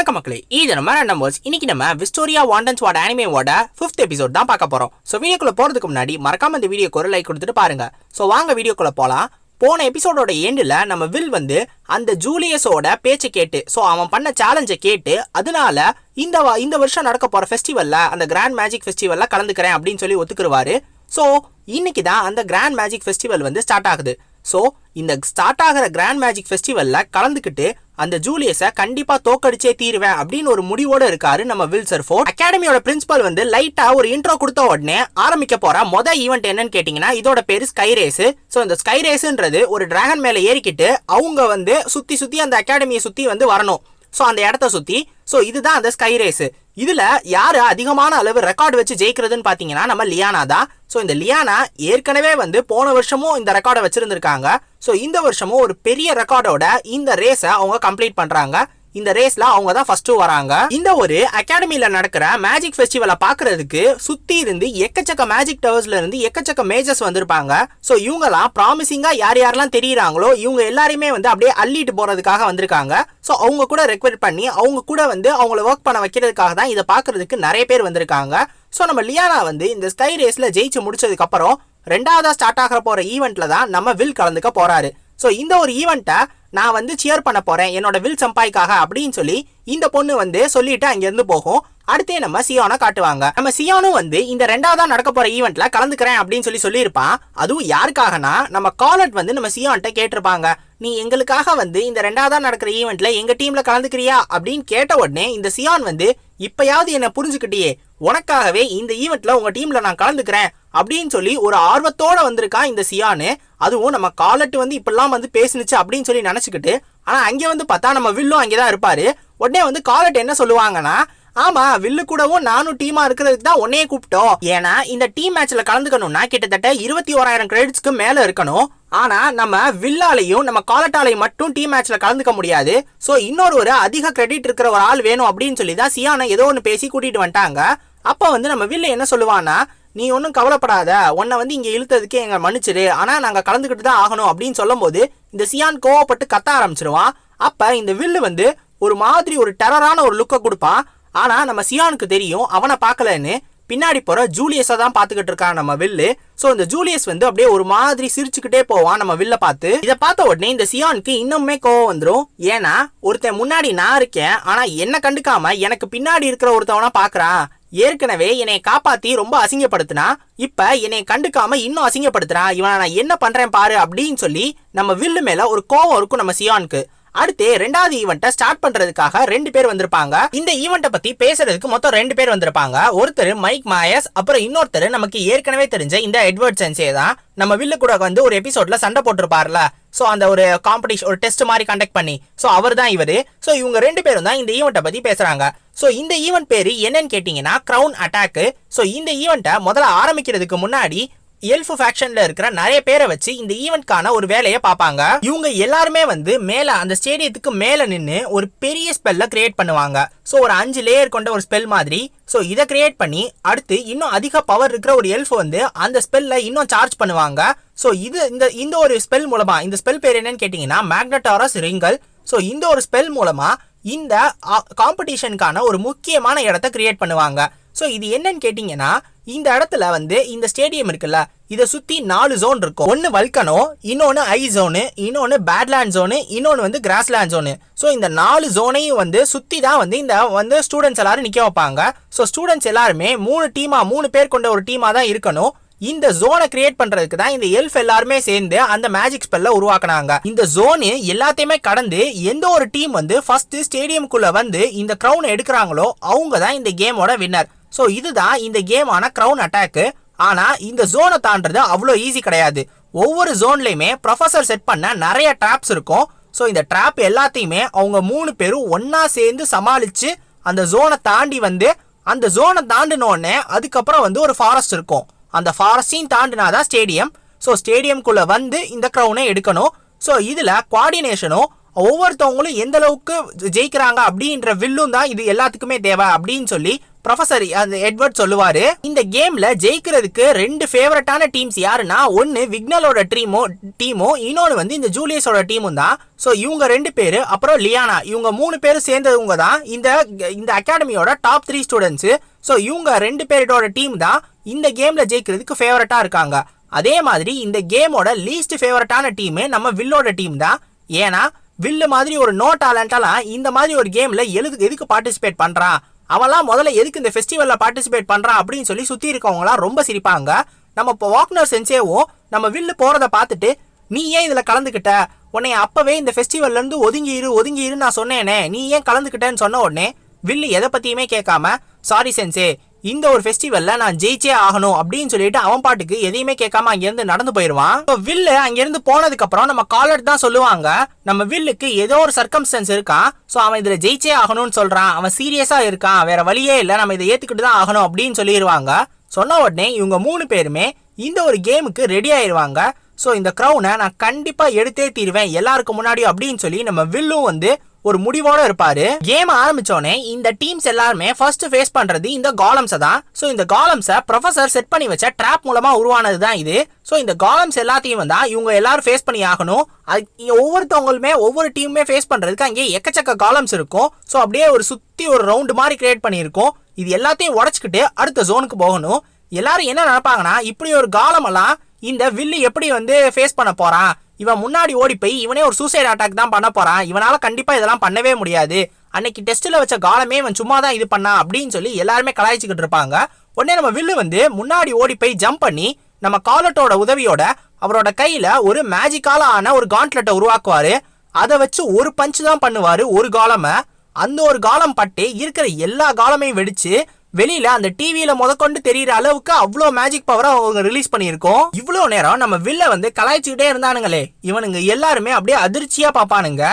வணக்கம் மக்களே. இது நம்ம நம்பர்ஸ் இன்னைக்கு நம்ம விஸ்டோரியா வாண்டன்ஸ் வாட் அனிமேவோட ஃபிஃப்த் எபிசோட் தான் பார்க்க போறோம். ஸோ வீடியோக்குள்ள போறதுக்கு முன்னாடி மறக்காம இந்த வீடியோக்கு ஒரு லைக் கொடுத்துட்டு பாருங்க. ஸோ வாங்க வீடியோக்குள்ள போகலாம் போன எபிசோடோட எண்டில் நம்ம வில் வந்து அந்த ஜூலியஸோட பேச்சை கேட்டு ஸோ அவன் பண்ண சேலஞ்சை கேட்டு அதனால இந்த இந்த வருஷம் நடக்க போற ஃபெஸ்டிவலில் அந்த கிராண்ட் மேஜிக் ஃபெஸ்டிவலில் கலந்துக்கிறேன் அப்படின்னு சொல்லி ஒத்துக்குருவாரு. ஸோ இன்னைக்கு தான் அந்த கிராண்ட் மேஜிக் ஃபெஸ்டிவல் வந்து ஸ்டார்ட் ஆகுது. ஸோ இந்த ஸ்டார்ட் ஆகிற கிராண்ட் மேஜிக் ஃபெஸ்டிவலில் கலந்துக்கிட்டு அந்த ஜூலியஸை கண்டிப்பா தோக்கடிச்சே தீருவேன் அப்படின்னு ஒரு முடிவோட இருக்காரு நம்ம வில்சர் ஃபோர்ட் அகாடமியோட பிரின்சிபல் வந்து லைட்டா ஒரு இன்ட்ரோ கொடுத்த உடனே ஆரம்பிக்க போற மொத ஈவெண்ட் என்னன்னு கேட்டீங்கன்னா இதோட பேரு ஸ்கை ரேஸ் ஸோ இந்த ஸ்கை ரேஸ்ன்றது ஒரு டிராகன் மேல ஏறிக்கிட்டு அவங்க வந்து சுத்தி சுத்தி அந்த அகாடமியை சுத்தி வந்து வரணும். ஸோ அந்த இடத்த சுற்றி ஸோ இதுதான் அந்த ஸ்கை ரேஸு இதில் யார் அதிகமான அளவு ரெக்கார்டு வச்சு ஜெயிக்கிறதுன்னு பார்த்தீங்கன்னா நம்ம லியானா தான். ஸோ இந்த லியானா ஏற்கனவே வந்து போன வருஷமும் இந்த ரெக்கார்டை வச்சுருந்துருக்காங்க. ஸோ இந்த வருஷமும் ஒரு பெரிய ரெக்கார்டோட இந்த ரேஸை அவங்க கம்ப்ளீட் பண்ணுறாங்க இந்த ரேஸ்ல அவங்க தான் ஃபர்ஸ்ட் வராங்க. இந்த ஒரு அகாடமியில நடக்கிற மேஜிக் ஃபெஸ்டிவலை பாக்குறதுக்கு சுத்தி இருந்து எக்கச்சக்க மேஜிக் டவர்ஸ்ல இருந்து எக்கச்சக்க மேஜர்ஸ் வந்திருப்பாங்க. ஸோ இவங்கலாம் ப்ராமிசிங்கா யார் யாரெல்லாம் தெரியுறாங்களோ இவங்க எல்லாருமே வந்து அப்படியே அள்ளிட்டு போறதுக்காக வந்திருக்காங்க. ஸோ அவங்க கூட ரெக்வெட் பண்ணி அவங்க கூட வந்து அவங்கள ஒர்க் பண்ண வைக்கிறதுக்காக தான் இதை பார்க்கறதுக்கு நிறைய பேர் வந்திருக்காங்க. ஸோ நம்ம லியானா வந்து இந்த ஸ்கை ரேஸ்ல ஜெயிச்சு முடிச்சதுக்கு அப்புறம் ரெண்டாவதா ஸ்டார்ட் ஆகிற போற ஈவெண்ட்ல தான் நம்ம வில் கலந்துக்க போறாரு. ஸோ இந்த ஒரு ஈவெண்ட்டை நான் வந்து சியர் பண்ண போகிறேன் என்னோட வில் சம்பாய்க்காக அப்படின்னு சொல்லி இந்த பொண்ணு வந்து சொல்லிட்டு அங்கேருந்து போகும். அடுத்தே நம்ம சியோனை காட்டுவாங்க. நம்ம சியோனும் வந்து இந்த ரெண்டாவதா நடக்க போற ஈவெண்ட்ல கலந்துக்கிறேன் அப்படின்னு சொல்லி சொல்லியிருப்பான். அதுவும் யாருக்காகனா நம்ம காலட் வந்து நம்ம சியோன்ட்ட கேட்டிருப்பாங்க. நீ எங்களுக்காக வந்து இந்த ரெண்டாவதா நடக்கிற ஈவெண்ட்ல எங்க டீம்ல கலந்துக்கிறியா அப்படின்னு கேட்ட உடனே இந்த சியான் வந்து இப்பயாவது என்ன புரிஞ்சுக்கிட்டியே உனக்காகவே இந்த ஈவெண்ட்ல உங்க டீம்ல நான் கலந்துக்கிறேன் அப்படின்னு சொல்லி ஒரு ஆர்வத்தோட வந்திருக்கான் இந்த சியானு. அதுவும் நம்ம காலட்டு வந்து இப்படிலாம் வந்து பேசுனுச்சு அப்படின்னு சொல்லி நினைச்சுக்கிட்டு ஆனா அங்கே வந்து பார்த்தா நம்ம வில்லும் அங்கேதான் இருப்பாரு. உடனே வந்து காலட் என்ன சொல்லுவாங்கன்னா ஆமா வில்லு கூடவும் நானும் டீமா இருக்கிறதுக்கு தான் உன்னையே கூப்பிட்டோம். ஏன்னா இந்த டீம் மேட்ச்ல கலந்துக்கணும்னா கிட்டத்தட்ட இருபத்தி ஓராயிரம் கிரெடிட்ஸ்க்கு மேல இருக்கணும். ஆனா நம்ம வில்லாலையும் நம்ம காலட்டாலையும் மட்டும் டீம் மேட்ச்ல கலந்துக்க முடியாது. சோ இன்னொரு ஒரு அதிக கிரெடிட் இருக்கிற ஒரு ஆள் வேணும் அப்படின்னு சொல்லி தான் சியானை ஏதோ ஒன்று பேசி கூட்டிட்டு வந்துட்டாங்க. அப்போ வந்து நம்ம வில்ல என்ன சொல்லுவான்னா நீ ஒன்றும் கவலைப்படாத. உன்னை வந்து இங்கே இழுத்ததுக்கு எங்க மன்னிச்சிரு ஆனால் நாங்கள் கலந்துக்கிட்டு தான் ஆகணும். அப்படின்னு சொல்லும்போது இந்த சியான் கோவப்பட்டு கத்த ஆரம்பிச்சிருவான். அப்போ இந்த வில்லு வந்து ஒரு மாதிரி ஒரு டெரரான ஒரு லுக்கை கொடுப்பான். ஆனால் நம்ம சியானுக்கு தெரியும் அவனை பார்க்கலன்னு. பின்னாடி போகிற ஜூலியஸை தான் பார்த்துக்கிட்டு இருக்கான் நம்ம வில்லு. ஸோ இந்த ஜூலியஸ் வந்து அப்படியே ஒரு மாதிரி சிரிச்சுக்கிட்டே போவான் நம்ம வில்ல பார்த்து. இதை பார்த்த உடனே இந்த சியானுக்கு இன்னுமே கோவம் வந்துடும் ஏன்னா ஒருத்தன் முன்னாடி நான் இருக்கேன். ஆனால் என்ன கண்டுக்காம எனக்கு பின்னாடி இருக்கிற ஒருத்தவனா பார்க்குறான். ஏற்கனவே என்னை காப்பாத்தி ரொம்ப அசிங்கப்படுத்தினா இப்ப என்னை கண்டுக்காம இன்னும் அசிங்கப்படுத்துறான் இவனை நான் என்ன பண்றேன் பாரு அப்படின்னு சொல்லி நம்ம வில்லு மேல ஒரு கோவம் இருக்கும் நம்ம சியானுக்கு. அடுத்து ரெண்டாவது ஈவெண்ட்டை ஸ்டார்ட் பண்றதுக்காக ரெண்டு பேர் வந்திருப்பாங்க. இந்த ஈவெண்ட்டை பத்தி பேசுறதுக்கு மொத்தம் ரெண்டு பேர் வந்திருப்பாங்க. ஒருத்தர் மைக் மாயஸ் அப்புறம் இன்னொருத்தர் நமக்கு ஏற்கனவே தெரிஞ்ச இந்த எட்வர்ட் சென்சே தான் நம்ம வில்லு கூட வந்து ஒரு எபிசோட்ல சண்டை போட்டிருப்பார்ல. ஸோ அந்த ஒரு காம்படிஷன் ஒரு டெஸ்ட் மாதிரி கண்டக்ட் பண்ணி. ஸோ அவர் தான் இவர். ஸோ இவங்க ரெண்டு பேரும் தான் இந்த ஈவெண்ட்டை பற்றி பேசுகிறாங்க ஸோ இந்த ஈவெண்ட் பேர் என்னன்னு கேட்டிங்கன்னா க்ரௌன் அட்டாக்கு ஸோ இந்த ஈவெண்ட்டை முதல்ல ஆரம்பிக்கிறதுக்கு முன்னாடி எல்ஃப் ஃபேக்ஷன்ல இருக்கிற நிறைய பேரை வச்சு இந்த ஈவெண்ட்கான ஒரு வேலையை பார்ப்பாங்க. இவங்க எல்லாருமே வந்து மேல அந்த ஸ்டேடியத்துக்கு மேல நின்று ஒரு பெரிய ஸ்பெல்ல கிரியேட் பண்ணுவாங்க. ஸோ ஒரு அஞ்சு லேயர் கொண்ட ஒரு ஸ்பெல் மாதிரி. ஸோ இதை கிரியேட் பண்ணி அடுத்து இன்னும் அதிக பவர் இருக்கிற ஒரு எல்ஃப் வந்து அந்த ஸ்பெல்ல இன்னும் சார்ஜ் பண்ணுவாங்க. ஸோ இது இந்த இந்த ஒரு ஸ்பெல் மூலமாக இந்த ஸ்பெல் பேர் என்னன்னு கேட்டிங்கன்னா மேக்னட்டாரஸ் ரிங்கல் ஸோ இந்த ஒரு ஸ்பெல் மூலமாக இந்த காம்படிஷனுக்கான ஒரு முக்கியமான இடத்த கிரியேட் பண்ணுவாங்க. ஸோ இது என்னன்னு கேட்டிங்கன்னா இந்த இடத்துல வந்து இந்த ஸ்டேடியம் இருக்குல்ல இதை சுற்றி நாலு ஜோன் இருக்கும். ஒன்று வல்கனோ இன்னொன்று ஐ ஜோனு இன்னொன்று பேட்லேண்ட் ஜோனு இன்னொன்று வந்து கிராஸ்லேண்ட் ஜோனு ஸோ இந்த நாலு ஜோனையும் வந்து சுற்றி தான் வந்து இந்த வந்து ஸ்டூடெண்ட்ஸ் எல்லாரும் நிற்க வைப்பாங்க. ஸோ ஸ்டூடெண்ட்ஸ் எல்லாருமே மூணு டீமாக மூணு பேர் கொண்ட ஒரு டீமாக தான் இருக்கணும். இந்த ஜோனை கிரியேட் பண்றதுக்கு தான் இந்த எல்ஃப் எல்லாருமே சேர்ந்து அந்த மேஜிக் ஸ்பெல்ல உருவாக்குனாங்க. இந்த ஜோனு எல்லாத்தையுமே கடந்து எந்த ஒரு டீம் வந்து ஃபர்ஸ்ட் ஸ்டேடியம்குள்ள வந்து இந்த க்ரௌன் எடுக்கிறாங்களோ அவங்க தான் இந்த கேமோட வின்னர் ஸோ இதுதான் இந்த கேமான க்ரௌன் அட்டாக்கு ஆனா இந்த ஜோனை தாண்டது அவ்வளோ ஈஸி கிடையாது. ஒவ்வொரு ஜோன்லயுமே ப்ரொஃபசர் செட் பண்ண நிறைய ட்ராப்ஸ் இருக்கும். ஸோ இந்த ட்ராப் எல்லாத்தையுமே அவங்க மூணு பேரும் ஒன்றா சேர்ந்து சமாளிச்சு அந்த ஜோனை தாண்டி வந்து அந்த ஜோனை தாண்டினோடனே அதுக்கப்புறம் வந்து ஒரு ஃபாரஸ்ட் இருக்கும். அந்த ஃபாரஸ்டையும் தாண்டினாதான் ஸ்டேடியம் ஸோ ஸ்டேடியம்குள்ளே வந்து இந்த க்ரௌனை எடுக்கணும். ஸோ இதில் குவாடினேஷனும் ஒவ்வொருத்தவங்களும் எந்த அளவுக்கு ஜெயிக்கிறாங்க அப்படின்ற வில்லும் தான் இது எல்லாத்துக்குமே தேவை அப்படின்னு சொல்லி ப்ரொஃபசர் அந்த எட்வர்ட் சொல்லுவாரு. இந்த கேம்ல ஜெயிக்கிறதுக்கு ரெண்டு ஃபேவரட்டான டீம்ஸ் யாருன்னா ஒன்னு விக்னலோட டீமோ டீமோ இன்னொன்று வந்து இந்த ஜூலியஸோட டீமும் தான். ஸோ இவங்க ரெண்டு பேர் அப்புறம் லியானா இவங்க மூணு பேரும் சேர்ந்தவங்க தான் இந்த இந்த அகாடமியோட டாப் த்ரீ ஸ்டூடெண்ட்ஸு ஸோ இவங்க ரெண்டு பேரோட டீம் தான் இந்த கேம்ல ஜெயிக்கிறதுக்கு ஃபேவரட்டாக இருக்காங்க. அதே மாதிரி இந்த கேமோட லீஸ்ட் ஃபேவரட்டான டீமு நம்ம வில்லோட டீம் தான். ஏன்னா வில்லு மாதிரி ஒரு நோ டேலண்டாலாம் இந்த மாதிரி ஒரு கேமில் எழுது எதுக்கு பார்ட்டிசிபேட் பண்ணுறான் அவன்லாம் முதல்ல எதுக்கு இந்த ஃபெஸ்டிவலில் பார்ட்டிசிபேட் பண்ணுறான் அப்படின்னு சொல்லி சுற்றி இருக்கவங்களாம் ரொம்ப சிரிப்பாங்க. நம்ம இப்போ வாக்னர் சென்சேவும் நம்ம வில்லு போகிறத பார்த்துட்டு நீ ஏன் இதில் கலந்துக்கிட்ட? உன்னை அப்போவே இந்த ஃபெஸ்டிவல்லேருந்து ஒதுங்கி இரு ஒதுங்கி இரு நான் சொன்னேனே. நீ ஏன் கலந்துக்கிட்டேன்னு சொன்ன உடனே வில்லு எதை பற்றியுமே கேட்காம சாரி சென்சே இந்த ஒரு ஃபெஸ்டிவல்ல நான் ஜெயிச்சே ஆகணும் அப்படின்னு சொல்லிட்டு அவன் பாட்டுக்கு எதையுமே கேட்காம அங்கிருந்து நடந்து போயிருவான் இப்போ வில்லு அங்கிருந்து போனதுக்கு அப்புறம் நம்ம காலர் தான் சொல்லுவாங்க. நம்ம வில்லுக்கு ஏதோ ஒரு சர்க்கம்ஸ்டன்ஸ் இருக்கான் ஸோ அவன் இதுல ஜெயிச்சே ஆகணும்னு சொல்றான். அவன் சீரியஸா இருக்கான். வேற வழியே இல்லை. நம்ம இதை ஏத்துக்கிட்டு தான் ஆகணும் அப்படின்னு சொல்லிடுவாங்க. சொன்ன உடனே இவங்க மூணு பேருமே இந்த ஒரு கேமுக்கு ரெடி ஆயிடுவாங்க. ஸோ இந்த க்ரௌனை நான் கண்டிப்பாக எடுத்தே தீருவேன் எல்லாருக்கும் முன்னாடி அப்படின்னு சொல்லி நம்ம வில்லும் வந்து ஒரு முடிவோட இருப்பாரு. கேம் ஆரம்பிச்சோடனே இந்த டீம்ஸ் எல்லாருமே ஃபர்ஸ்ட் ஃபேஸ் பண்றது இந்த காலம்ஸை தான். ஸோ இந்த காலம்ஸை ப்ரொஃபசர் செட் பண்ணி வச்ச ட்ராப் மூலமா உருவானது தான் இது. ஸோ இந்த காலம்ஸ் எல்லாத்தையும் வந்தா இவங்க எல்லாரும் ஃபேஸ் பண்ணி ஆகணும். அது ஒவ்வொருத்தவங்களுமே ஒவ்வொரு டீமுமே ஃபேஸ் பண்றதுக்கு அங்கே எக்கச்சக்க காலம்ஸ் இருக்கும். ஸோ அப்படியே ஒரு சுத்தி ஒரு ரவுண்டு மாதிரி கிரியேட் பண்ணியிருக்கோம். இது எல்லாத்தையும் உடச்சிக்கிட்டு அடுத்த ஜோனுக்கு போகணும். எல்லாரும் என்ன நினைப்பாங்கன்னா இப்படி ஒரு காலமெல்லாம் இந்த வில்லு எப்படி வந்து ஃபேஸ் பண்ண போறான் இவன் முன்னாடி ஓடி போய் இவனே ஒரு சூசைட் அட்டாக் தான் பண்ண போறான். இவனால கண்டிப்பா இதெல்லாம் பண்ணவே முடியாது. அன்னைக்கு டெஸ்ட்ல வச்ச காலமே இவன் சும்மா தான் இது பண்ணான் அப்படின்னு சொல்லி எல்லாருமே கலாய்ச்சிக்கிட்டு இருப்பாங்க. உடனே நம்ம வில்லு வந்து முன்னாடி ஓடி போய் ஜம்ப் பண்ணி நம்ம காலட்டோட உதவியோட அவரோட கையில ஒரு மேஜிக்கால ஆன ஒரு காண்ட்லெட்டை உருவாக்குவாரு. அதை வச்சு ஒரு பஞ்ச் தான் பண்ணுவாரு. ஒரு காலமை. அந்த ஒரு காலம் பட்டு இருக்கிற எல்லா காலமையும் வெடிச்சு வெளியில அந்த டிவியில முதற்கொண்டு தெரியற அளவுக்கு அவ்வளோ மேஜிக் பவரை அவங்க ரிலீஸ் பண்ணியிருக்கோம். இவ்வளோ நேரம் நம்ம வில்ல வந்து கலாய்ச்சிக்கிட்டே இருந்தானுங்களே. இவனுங்க எல்லாருமே அப்படியே அதிர்ச்சியா பார்ப்பானுங்க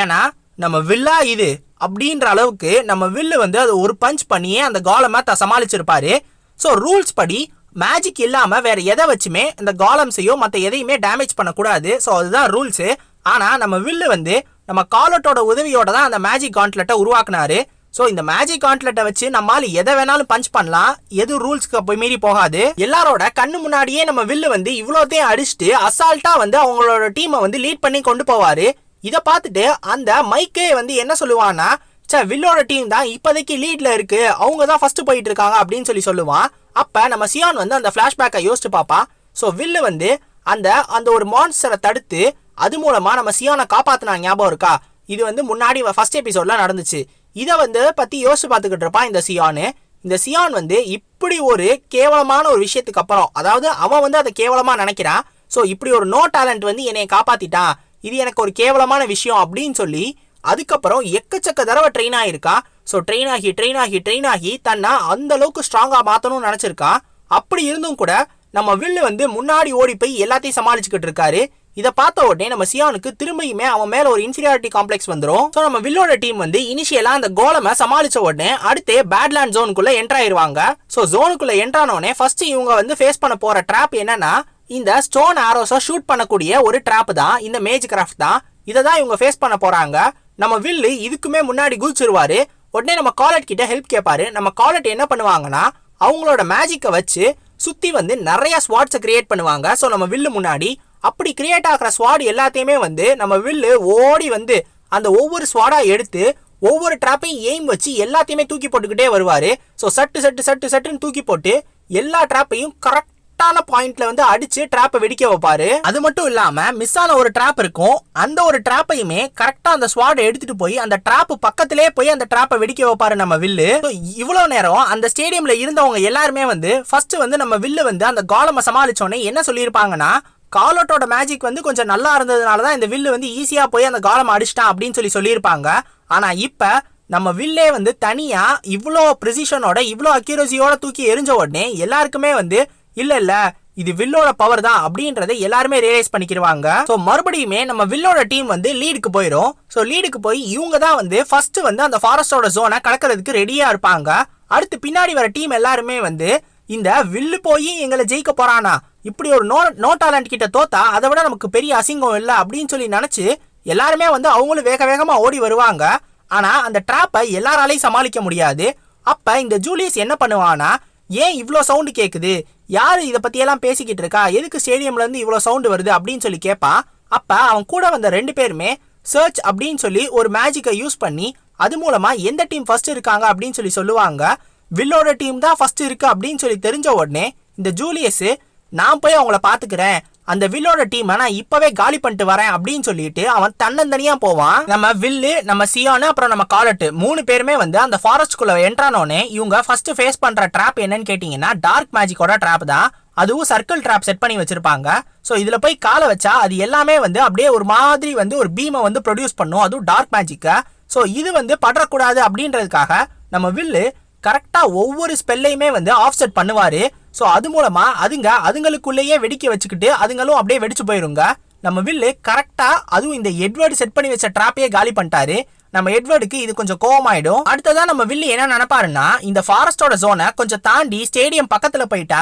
ஏன்னா நம்ம வில்லா இது அப்படின்ற அளவுக்கு நம்ம வில்லு வந்து அது ஒரு பஞ்ச் பண்ணியே அந்த காலமா த சமாளிச்சிருப்பாரு. ஸோ ரூல்ஸ் படி மேஜிக் இல்லாம வேற எதை வச்சுமே இந்த காலம்ஸையோ மற்ற எதையுமே டேமேஜ் பண்ணக்கூடாது. ஸோ அதுதான் ரூல்ஸு ஆனா நம்ம வில்லு வந்து நம்ம காலட்டோட உதவியோட தான் அந்த மேஜிக் காண்ட்லெட்டை உருவாக்குனாரு. ஸோ இந்த மேஜிக் காண்ட்லெட்டை வச்சு நம்மால் எதை வேணாலும் பஞ்ச் பண்ணலாம். எது ரூல்ஸ்க்கு போய் மீறி போகாது. எல்லாரோட கண்ணு முன்னாடியே நம்ம வில்லு வந்து இவ்வளோத்தையும் அடிச்சுட்டு அசால்ட்டா வந்து அவங்களோட டீமை வந்து லீட் பண்ணி கொண்டு போவாரு. இதை பார்த்துட்டு அந்த மைக்கே வந்து என்ன சொல்லுவான்னா சே வில்லோட டீம் தான் இப்போதைக்கு லீட்ல இருக்கு. அவங்க தான் ஃபர்ஸ்ட் போயிட்டு இருக்காங்க அப்படின்னு சொல்லி சொல்லுவான். அப்போ நம்ம சியான் வந்து அந்த ஃப்ளாஷ்பேக்கை யோசிச்சு பார்ப்பான் ஸோ வில்லு வந்து அந்த அந்த ஒரு மான்ஸ்டரை தடுத்து அது மூலமா நம்ம சியானை காப்பாத்தினா ஞாபகம் இருக்கா? இது வந்து முன்னாடி ஃபர்ஸ்ட் எபிசோட்ல நடந்துச்சு. இதை வந்து பற்றி யோசிச்சு பார்த்துக்கிட்டு இருப்பான் இந்த சியானு. இந்த சியான் வந்து இப்படி ஒரு கேவலமான ஒரு விஷயத்துக்கு அப்புறம் அதாவது அவன் வந்து அதை கேவலமாக நினைக்கிறான். ஸோ இப்படி ஒரு நோ டேலண்ட் வந்து என்னை காப்பாற்றிட்டான் இது எனக்கு ஒரு கேவலமான விஷயம் அப்படின்னு சொல்லி அதுக்கப்புறம் எக்கச்சக்க தடவை ட்ரெயின் ஆகியிருக்கான் ஸோ ட்ரெயின் ஆகி ட்ரெயின் ஆகி ட்ரெயின் ஆகி தன்னை அந்த அளவுக்கு ஸ்ட்ராங்காக மாற்றணும்னு நினச்சிருக்கான் அப்படி இருந்தும் கூட நம்ம வில்லு வந்து முன்னாடி ஓடி போய் எல்லாத்தையும் சமாளிச்சுக்கிட்டு இருக்காரு. இதை பார்த்த உடனே நம்ம சியானுக்கு திரும்பியுமே அவன் மேல ஒரு இன்ஃபீரியாரிட்டி காம்ப்ளெக்ஸ் வந்துரும். ஸோ நம்ம வில்லோட டீம் வந்து இனிஷியலா அந்த கோலமை சமாளிச்ச உடனே அடுத்தே பேட்லேண்ட் ஜோனுக்குள்ள என்ட்ரு ஆயிருவாங்க. ஸோ ஜோனுக்குள்ள என்ட்ரானோடனே ஃபர்ஸ்ட் இவங்க வந்து ஃபேஸ் பண்ண போற ட்ராப் என்னன்னா இந்த ஸ்டோன் ஆரோஸை ஷூட் பண்ணக்கூடிய ஒரு ட்ராப் தான் இந்த மேஜ் கிராஃப்ட் தான். இதை தான் இவங்க ஃபேஸ் பண்ண போறாங்க. நம்ம வில்லு இதுக்குமே முன்னாடி குதிச்சிருவாரு. உடனே நம்ம காலட் கிட்ட ஹெல்ப் கேட்பாரு நம்ம காலட் என்ன பண்ணுவாங்கன்னா அவங்களோட மேஜிக்கை வச்சு சுத்தி வந்து நிறைய ஸ்வாட்ஸை கிரியேட் பண்ணுவாங்க. ஸோ நம்ம வில்லு முன்னாடி அப்படி கிரியேட் ஆகிற ஸ்வாட் எல்லாத்தையுமே வந்து நம்ம வில்லு ஓடி வந்து அந்த ஒவ்வொரு ஸ்வாடாக எடுத்து ஒவ்வொரு ட்ராப்பையும் எய்ம் வச்சு எல்லாத்தையுமே தூக்கி போட்டுக்கிட்டே வருவார். ஸோ சட்டு சட்டு சட்டு சட்டுன்னு தூக்கி போட்டு எல்லா ட்ராப்பையும் கரெக்டான பாயிண்ட்ல வந்து அடிச்சு ட்ராப்பை வெடிக்க வைப்பாரு. அது மட்டும் இல்லாம மிஸ் ஆன ஒரு ட்ராப் இருக்கும். அந்த ஒரு ட்ராப்பையுமே கரெக்டா அந்த ஸ்வாடை எடுத்துட்டு போய் அந்த ட்ராப்பு பக்கத்திலே போய் அந்த ட்ராப்பை வெடிக்க வைப்பாரு நம்ம வில்லு So, இவ்வளவு நேரம் அந்த ஸ்டேடியம்ல இருந்தவங்க எல்லாருமே வந்து ஃபர்ஸ்ட் வந்து நம்ம வில்லு வந்து அந்த காலமை சமாளிச்சோடனே என்ன சொல்லியிருப்பாங்கன்னா காலோட்டோட மேஜிக் வந்து கொஞ்சம் நல்லா இருந்ததுனால தான் இந்த வில்லு வந்து ஈஸியாக போய் அந்த காலம் அடிச்சிட்டான் அப்படின்னு சொல்லி சொல்லியிருப்பாங்க. ஆனால் இப்போ நம்ம வில்லே வந்து தனியாக இவ்வளோ ப்ரிசிஷனோட இவ்வளோ அக்யூரசியோட தூக்கி எரிஞ்ச உடனே எல்லாருக்குமே வந்து இல்லை இல்லை இது வில்லோட பவர் தான் அப்படின்றத எல்லாருமே ரியலைஸ் பண்ணிக்கிடுவாங்க ஸோ மறுபடியுமே நம்ம வில்லோட டீம் வந்து லீடுக்கு போயிடும் ஸோ லீடுக்கு போய் இவங்க தான் வந்து ஃபர்ஸ்ட் வந்து அந்த ஃபாரஸ்டோட ஜோனை கடக்கிறதுக்கு ரெடியாக இருப்பாங்க. அடுத்து பின்னாடி வர டீம் எல்லாருமே வந்து இந்த வில்லு போய் எங்களை ஜெயிக்க போறானா? இப்படி ஒரு நோ நோ டேலண்ட் கிட்ட தோத்தா அதை விட நமக்கு பெரிய அசிங்கம் இல்லை அப்படின்னு சொல்லி நினச்சி எல்லாருமே வந்து அவங்களும் வேக வேகமாக ஓடி வருவாங்க. ஆனால் அந்த ட்ராப்பை எல்லாராலையும் சமாளிக்க முடியாது. அப்போ இந்த ஜூலியஸ் என்ன பண்ணுவானா ஏன் இவ்வளோ சவுண்டு கேட்குது யாரு இதை பற்றியெல்லாம் பேசிக்கிட்டு இருக்கா? எதுக்கு ஸ்டேடியம்லேருந்து இவ்வளோ சவுண்டு வருது? அப்படின்னு சொல்லி கேட்பான் அப்போ அவன் கூட வந்த ரெண்டு பேருமே சர்ச் அப்படின்னு சொல்லி ஒரு மேஜிக்கை யூஸ் பண்ணி அது மூலமாக எந்த டீம் ஃபஸ்ட்டு இருக்காங்க அப்படின்னு சொல்லி சொல்லுவாங்க. வில்லோட டீம் தான் ஃபஸ்ட்டு இருக்குது அப்படின்னு சொல்லி தெரிஞ்ச உடனே இந்த ஜூலியஸு நான் போய் அவங்கள பார்த்துக்கிறேன் அந்த வில்லோட டீமை நான் இப்பவே காலி பண்ணிட்டு வரேன் அப்படின்னு சொல்லிட்டு அவன் தன்னந்தனியா போவான். நம்ம வில்லு நம்ம சியானு அப்புறம் நம்ம காலட்டு மூணு பேருமே வந்து அந்த ஃபாரஸ்ட்குள்ள என்ட்ரானோனே இவங்க ஃபர்ஸ்ட் ஃபேஸ் பண்ற ட்ராப் என்னன்னு கேட்டீங்கன்னா டார்க் மேஜிக்கோட ட்ராப் தான். அதுவும் சர்க்கிள் ட்ராப் செட் பண்ணி வச்சிருப்பாங்க. ஸோ இதில் போய் காலை வச்சா அது எல்லாமே வந்து அப்படியே ஒரு மாதிரி வந்து ஒரு பீமை வந்து ப்ரொடியூஸ் பண்ணும். அதுவும் டார்க் மேஜிக்கை ஸோ இது வந்து படரக்கூடாது அப்படின்றதுக்காக நம்ம வில்லு கரெக்டாக ஒவ்வொரு ஸ்பெல்லையுமே வந்து ஆஃப்செட் பண்ணுவார். ஸோ அது மூலமாக அதுங்க அதுங்களுக்குள்ளேயே வெடிக்க வச்சுக்கிட்டு அதுங்களும் அப்படியே வெடிச்சு போயிருங்க. நம்ம வில்லு கரெக்டாக அதுவும் இந்த எட்வர்டு செட் பண்ணி வச்ச ட்ராப்பையே காலி பண்ணிட்டாரு. நம்ம எட்வர்டுக்கு இது கொஞ்சம் கோவமாயிடும். அடுத்ததான் நம்ம வில்லு என்ன நினைப்பாருன்னா இந்த ஃபாரஸ்டோட ஜோனை கொஞ்சம் தாண்டி ஸ்டேடியம் பக்கத்தில் போயிட்டா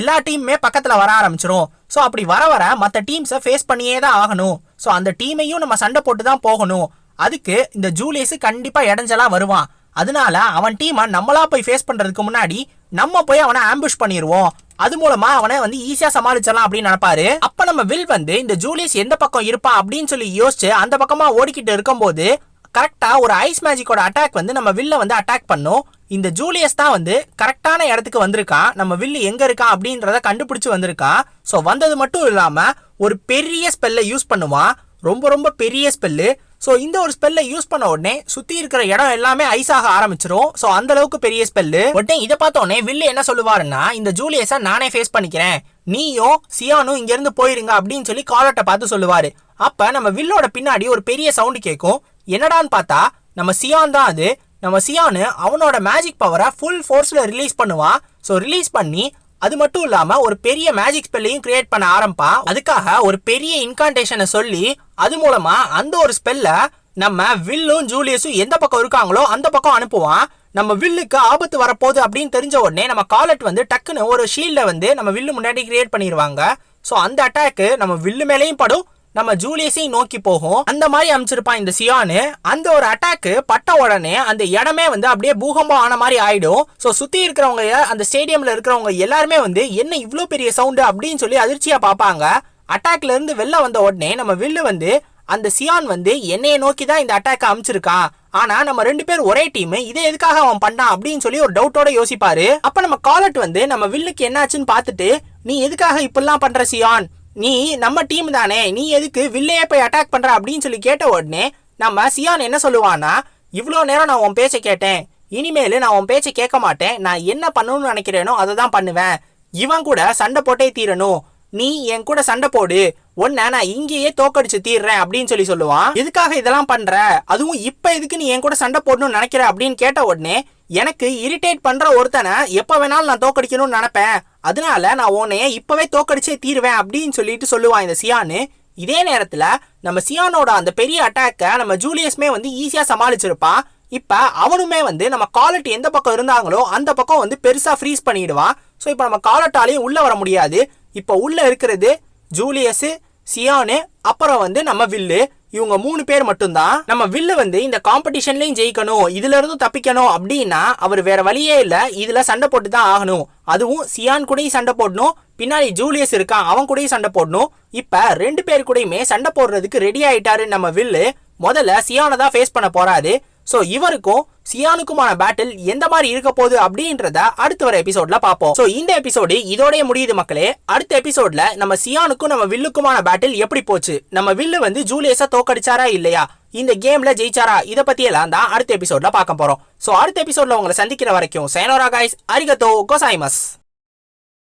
எல்லா டீமுமே பக்கத்தில் வர ஆரம்பிச்சிரும். ஸோ அப்படி வர வர மற்ற டீம்ஸை ஃபேஸ் பண்ணியே தான் ஆகணும். ஸோ அந்த டீமையும் நம்ம சண்டை போட்டு தான் போகணும். அதுக்கு இந்த ஜூலியஸ் கண்டிப்பாக இடைஞ்சலாக வருவான். அதனால அவன் டீமை நம்மளா போய் ஃபேஸ் பண்றதுக்கு முன்னாடி நம்ம போய் அவனை ஆம்புஷ் பண்ணிடுவோம் அது மூலமா அவனை வந்து ஈஸியா சமாளிச்சிடலாம் அப்படின்னு நினைப்பாரு. அப்ப நம்ம வில் வந்து இந்த ஜூலியஸ் எந்த பக்கம் இருப்பான் அப்படின்னு சொல்லி யோசிச்சு அந்த பக்கமா ஓடிக்கிட்டு இருக்கும்போது கரெக்டா ஒரு ஐஸ் மேஜிக்கோட அட்டாக் வந்து நம்ம வில்ல வந்து அட்டாக் பண்ணும். இந்த ஜூலியஸ் தான் வந்து கரெக்டான இடத்துக்கு வந்திருக்கான் நம்ம வில்லு எங்க இருக்கான் அப்படின்றத கண்டுபிடிச்சு வந்திருக்கான் ஸோ வந்தது மட்டும் இல்லாம ஒரு பெரிய ஸ்பெல்லை யூஸ் பண்ணுவான். ரொம்ப ரொம்ப பெரிய ஸ்பெல்லு ஸோ இந்த ஒரு ஸ்பெல்லை யூஸ் பண்ண உடனே சுத்தி இருக்கிற இடம் எல்லாமே ஐஸ் ஆக ஆரம்பிச்சிரும். ஸோ அந்த அளவுக்கு பெரிய ஸ்பெல்லு உடனே இதை பார்த்த உடனே வில்லு என்ன சொல்லுவாருன்னா இந்த ஜூலியஸை நானே ஃபேஸ் பண்ணிக்கிறேன். நீயும் சியானும் இங்கேருந்து போயிருங்க அப்படின்னு சொல்லி காலட்டை பார்த்து சொல்லுவாரு. அப்போ நம்ம வில்லோட பின்னாடி ஒரு பெரிய சவுண்டு கேட்கும். என்னடான்னு பார்த்தா நம்ம சியான் தான் அது. நம்ம சியானு அவனோட மேஜிக் பவரை ஃபுல் ஃபோர்ஸில் ரிலீஸ் பண்ணுவான். ஸோ ரிலீஸ் பண்ணி அது மட்டும் இல்லாம ஒரு பெரிய மேஜிக் ஸ்பெல்லையும் கிரியேட் பண்ண ஆரம்பிப்பான் அதுக்காக ஒரு பெரிய இன்கான்டேஷனை சொல்லி அது மூலமா அந்த ஒரு ஸ்பெல்ல நம்ம வில்லும் ஜூலியஸும் எந்த பக்கம் இருக்காங்களோ அந்த பக்கம் அனுப்புவான். நம்ம வில்லுக்கு ஆபத்து வரப்போகுது அப்படின்னு தெரிஞ்ச உடனே நம்ம காலட் வந்து டக்குன்னு ஒரு ஷீல்ட வந்து நம்ம வில்லு முன்னாடி கிரியேட் பண்ணிடுவாங்க ஸோ அந்த அட்டாக்கு நம்ம வில்லு மேலேயும் படும் நம்ம ஜூலியஸையும் நோக்கி போகும். அந்த மாதிரி அமைச்சிருப்பான் இந்த சியானு. அந்த ஒரு அட்டாக்கு பட்ட உடனே அந்த இடமே வந்து அப்படியே பூகம்பம் ஆன மாதிரி ஆயிடும். ஸோ சுத்தி இருக்கிறவங்க அந்த ஸ்டேடியம்ல இருக்கிறவங்க எல்லாருமே வந்து என்ன இவ்வளோ பெரிய சவுண்டு அப்படின்னு சொல்லி அதிர்ச்சியா பார்ப்பாங்க. அட்டாக்ல இருந்து வெளில வந்த உடனே நம்ம வில்லு வந்து அந்த சியான் வந்து என்னைய நோக்கி தான் இந்த அட்டாக் அமைச்சிருக்கான். ஆனா நம்ம ரெண்டு பேர் ஒரே டீம் இதை எதுக்காக அவன் பண்ணான் அப்படின்னு சொல்லி ஒரு டவுட்டோட யோசிப்பாரு. அப்ப நம்ம காலட் வந்து நம்ம வில்லுக்கு என்னாச்சுன்னு பார்த்துட்டு நீ எதுக்காக இப்படிலாம் பண்ற சியான்? நீ நம்ம டீம் தானே. நீ எதுக்கு வில்லையே போய் அட்டாக் பண்ற அப்படின்னு சொல்லி கேட்ட உடனே நம்ம சியான் என்ன சொல்லுவான்னா இவ்வளோ நேரம் நான் உன் பேச்சை கேட்டேன். இனிமேல் நான் உன் பேச்சை கேட்க மாட்டேன். நான் என்ன பண்ணணும்னு நினைக்கிறேனோ அதை தான் பண்ணுவேன். இவன் கூட சண்டை போட்டே தீரணும். நீ என் கூட சண்டை போடு. உன்னை நான் இங்கேயே தோக்கடிச்சு தீர்றேன் அப்படின்னு சொல்லி சொல்லுவான். எதுக்காக இதெல்லாம் பண்ற? அதுவும் இப்ப எதுக்கு நீ என் கூட சண்டை போடணும்னு நினைக்கிற? அப்படின்னு கேட்ட உடனே எனக்கு இரிட்டேட் பண்ற ஒருத்தனை எப்ப வேணாலும் நான் தோக்கடிக்கணும்னு நினைப்பேன். அதனால நான் உன்னைய இப்பவே தோக்கடிச்சே தீருவேன் அப்படின்னு சொல்லிட்டு சொல்லுவான் இந்த சியானு. இதே நேரத்தில் நம்ம சியானோட அந்த பெரிய அட்டாக்கை நம்ம ஜூலியஸ்மே வந்து ஈஸியாக சமாளிச்சிருப்பான் இப்போ அவனுமே வந்து நம்ம காலட் எந்த பக்கம் இருந்தாங்களோ அந்த பக்கம் வந்து பெருசாக ஃப்ரீஸ் பண்ணிடுவான் ஸோ இப்போ நம்ம காலட்டாலையும் உள்ளே வர முடியாது. இப்போ உள்ளே இருக்கிறது ஜூலியஸு சியானு அப்புறம் வந்து நம்ம வில்லு. இவங்க மூணு பேர் மட்டும்தான் நம்ம வில்லு வந்து இந்த காம்படிஷன்லயும் ஜெயிக்கணும் இதுல இருந்தும் தப்பிக்கணும் அப்படின்னா அவர் வேற வழியே இல்ல. இதுல சண்டை போட்டு தான் ஆகணும். அதுவும் சியான் கூடயும் சண்டை போடணும். பின்னாடி ஜூலியஸ் இருக்கான் அவன் கூடயும் சண்டை போடணும். இப்ப ரெண்டு பேர் கூடயுமே சண்டை போடுறதுக்கு ரெடி ஆயிட்டாரு நம்ம வில்லு. முதல்ல சியானை தான் ஃபேஸ் பண்ண போறாரு. ஸோ இவருக்கும் சியானுக்குமான பேட்டில் எந்த மாதிரி இருக்க போகுது அப்படின்றத அடுத்த வர எபிசோட்ல பார்ப்போம். ஸோ இந்த எபிசோடு இதோடய முடியுது மக்களே. அடுத்த எபிசோட்ல நம்ம சியானுக்கும் நம்ம வில்லுக்குமான பேட்டில் எப்படி போச்சு? நம்ம வில்லு வந்து ஜூலியஸா தோக்கடிச்சாரா இல்லையா? இந்த கேம்ல ஜெயிச்சாரா? இதை பத்தி எல்லாம் தான் அடுத்த எபிசோட்ல பார்க்க போறோம். ஸோ அடுத்த எபிசோட்ல உங்களை சந்திக்கிற வரைக்கும் சைனோரா காய்ஸ் அரிகத்தோ கோசாய்மஸ்